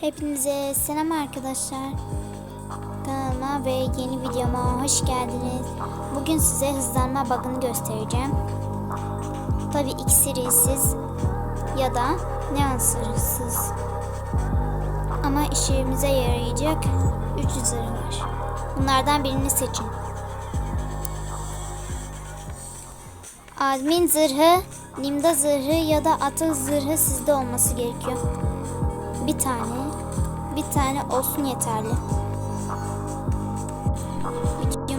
Hepinize selam arkadaşlar. Kanalıma ve yeni videoma hoş geldiniz. Bugün size hızlanma bug'ını göstereceğim. Tabi iksirisiz ya da neansırsız. Ama işimize yarayacak 3 zırh var. Bunlardan birini seçin. Admin zırhı, Nimda zırhı ya da atıl zırhı sizde olması gerekiyor. Bir tane, bir tane olsun yeterli.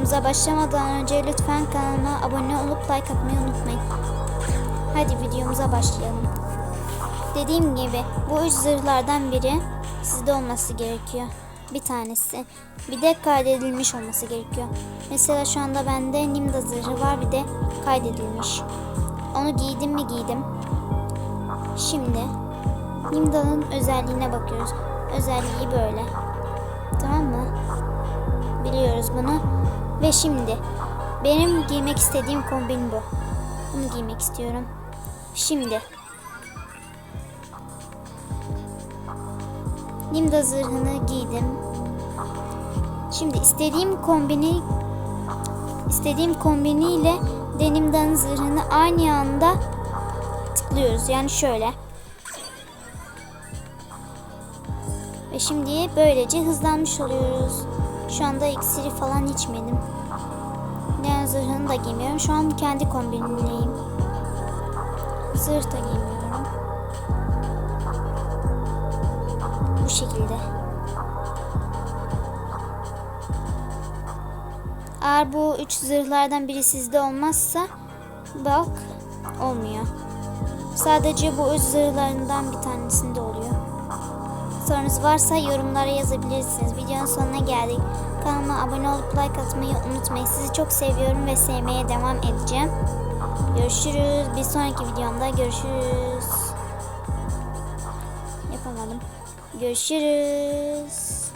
Videomuza başlamadan önce lütfen kanalıma abone olup like atmayı unutmayın. Hadi videomuza başlayalım. Dediğim gibi bu üç zırhlardan biri sizde olması gerekiyor. Bir tanesi. Bir de kaydedilmiş olması gerekiyor. Mesela şu anda bende Nimda zırhı var bir de kaydedilmiş. Onu giydim mi giydim. Şimdi Nimda'nın özelliğine bakıyoruz. Özelliği böyle. Tamam mı? Biliyoruz bunu. Ve şimdi benim giymek istediğim kombin bu. Bunu giymek istiyorum. Şimdi Nimda zırhını giydim. Şimdi istediğim kombini istediğim kombiniyle Denimda'nın zırhını aynı anda tıklıyoruz. Yani şöyle. Ve şimdi böylece hızlanmış oluyoruz. Şu anda iksiri falan içmedim. Ne zırhını da giymiyorum. Şu an kendi kombinimleyim. Zırh da giymiyorum. Bu şekilde. Eğer bu üç zırhlardan biri sizde olmazsa bak olmuyor. Sadece bu üç zırhlarından bir tanesinde oluyor. Sorunuz varsa yorumlara yazabilirsiniz. Videonun sonuna geldik. Kanalıma abone olup like atmayı unutmayın. Sizi çok seviyorum ve sevmeye devam edeceğim. Görüşürüz. Bir sonraki videomda görüşürüz. Yapamadım. Görüşürüz.